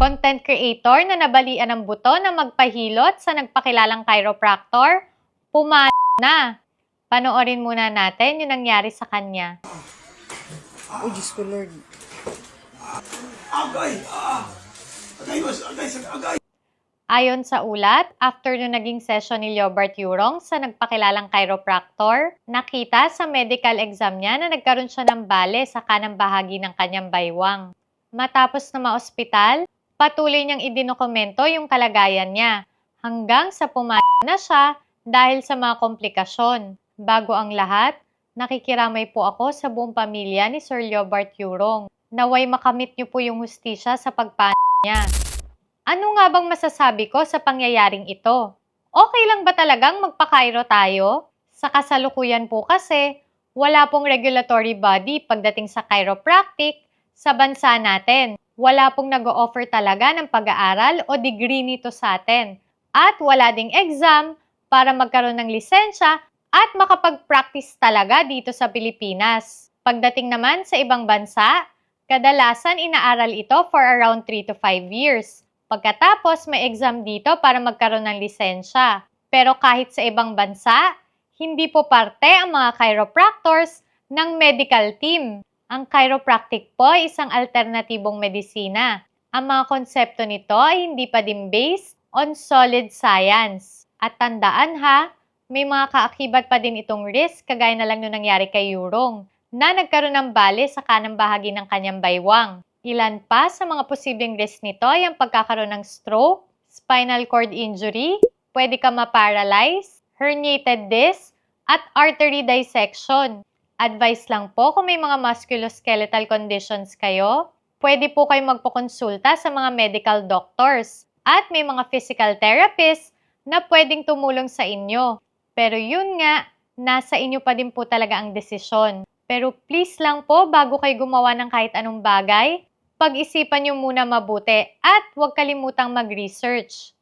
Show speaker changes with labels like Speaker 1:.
Speaker 1: Content creator na nabalian ng buto na magpahilot sa nagpakilalang chiropractor, pumalo na. Panoorin muna natin yung nangyari sa kanya.
Speaker 2: Oh, Diyos ko, Lord.
Speaker 3: Agay! Ah! Agay! Agay! Agay!
Speaker 1: Ayon sa ulat, after nung naging session ni Leobert Yurong sa nagpakilalang chiropractor, nakita sa medical exam niya na nagkaroon siya ng bale sa kanang bahagi ng kanyang baywang. Matapos na maospital, patuloy niyang idinokumento yung kalagayan niya hanggang sa pumayag na siya dahil sa mga komplikasyon. Bago ang lahat, nakikiramay po ako sa buong pamilya ni Sir Leobert Yurong. Naway makamit niyo po yung hustisya sa pagpano niya. Ano nga bang masasabi ko sa pangyayaring ito? Okay lang ba talagang magpakairo tayo? Sa kasalukuyan po kasi, wala pong regulatory body pagdating sa chiropractic sa bansa natin. Wala pong nag-o-offer talaga ng pag-aaral o degree nito sa atin. At wala ding exam para magkaroon ng lisensya at makapag-practice talaga dito sa Pilipinas. Pagdating naman sa ibang bansa, kadalasan inaaral ito for around 3 to 5 years. Pagkatapos, may exam dito para magkaroon ng lisensya. Pero kahit sa ibang bansa, hindi po parte ang mga chiropractors ng medical team. Ang chiropractic po ay isang alternatibong medisina. Ang mga konsepto nito ay hindi pa din based on solid science. At tandaan ha, may mga kaakibat pa din itong risk kagaya na lang nung nangyari kay Yurong na nagkaroon ng bale sa kanang bahagi ng kanyang baywang. Ilan pa sa mga posibleng risk nito ay ang pagkakaroon ng stroke, spinal cord injury, pwede ka ma-paralyze, herniated disc, at artery dissection. Advice lang po kung may mga musculoskeletal conditions kayo, pwede po kayo magpakonsulta sa mga medical doctors at may mga physical therapists na pwedeng tumulong sa inyo. Pero yun nga, nasa inyo pa din po talaga ang desisyon. Pero please lang po, bago kayo gumawa ng kahit anong bagay, pag-isipan nyo muna mabuti at huwag kalimutang mag-research.